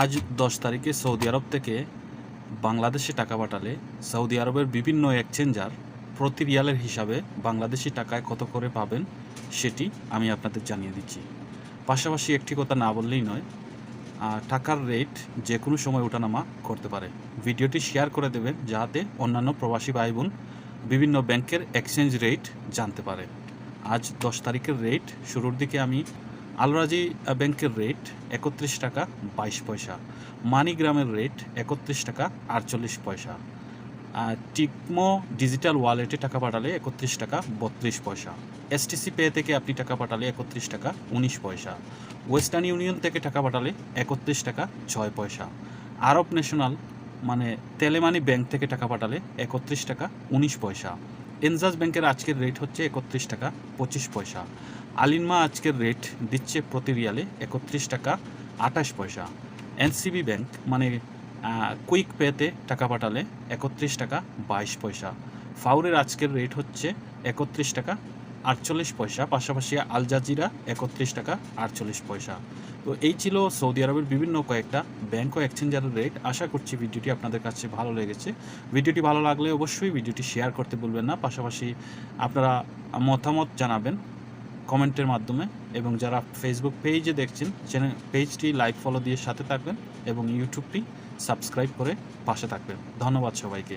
আজ দশ তারিখে সৌদি আরব থেকে বাংলাদেশে টাকা পাঠালে সৌদি আরবের বিভিন্ন এক্সচেঞ্জার প্রতি রিয়ালের হিসাবে বাংলাদেশি টাকায় কত করে পাবেন সেটি আমি আপনাদের জানিয়ে দিচ্ছি। পাশাপাশি একটি কথা না বললেই নয় টাকার রেট যে কোনো সময় ওঠানামা করতে পারে। ভিডিওটি শেয়ার করে দেবেন যাতে অন্যান্য প্রবাসী ভাই বোন বিভিন্ন ব্যাংকের এক্সচেঞ্জ রেট জানতে পারে। আজ দশ তারিখের রেট শুরুর দিকে আমি আলরাজি ব্যাংকের রেট একত্রিশ টাকা বাইশ পয়সা। মানিগ্রামের রেট একত্রিশ টাকা আটচল্লিশ পয়সা। টিকমো ডিজিটাল ওয়ালেটে টাকা পাঠালে একত্রিশ টাকা বত্রিশ পয়সা। এসটিসি পে থেকে আপনি টাকা পাঠালে একত্রিশ টাকা উনিশ পয়সা। ওয়েস্টার্ন ইউনিয়ন থেকে টাকা পাঠালে একত্রিশ টাকা ছয় পয়সা। আরব ন্যাশনাল মানে তেলেমানি ব্যাংক থেকে টাকা পাঠালে একত্রিশ টাকা উনিশ পয়সা। এনজাস ব্যাংকের আজকের রেট হচ্ছে একত্রিশ টাকা পঁচিশ পয়সা। আলিনমা আজকের রেট দিচ্ছে প্রতি রিয়ালে একত্রিশ টাকা আঠাশ পয়সা। এনসিবি ব্যাংক মানে কুইক পেতে টাকা পাঠালে একত্রিশ টাকা বাইশ পয়সা। ফাউরের আজকের রেট হচ্ছে একত্রিশ টাকা আটচল্লিশ পয়সা, পাশাপাশি আল জাজিরা একত্রিশ টাকা, আটচল্লিশ পয়সা। তো এই ছিল সৌদি আরবের বিভিন্ন কয়েকটা ব্যাংক ও এক্সচেঞ্জারের রেট। আশা করছি ভিডিওটি আপনাদের কাছে ভালো লেগেছে। ভিডিওটি ভালো লাগলে অবশ্যই ভিডিওটি শেয়ার করতে ভুলবেন না। পাশাপাশি আপনারা মতামত জানাবেন কমেন্টের মাধ্যমে। এবং যারা ফেসবুক পেজে দেখছেন চ্যানেল পেজটি লাইক ফলো দিয়ে সাথে থাকবেন এবং ইউটিউবটি সাবস্ক্রাইব করে পাশে থাকবেন। ধন্যবাদ সবাইকে।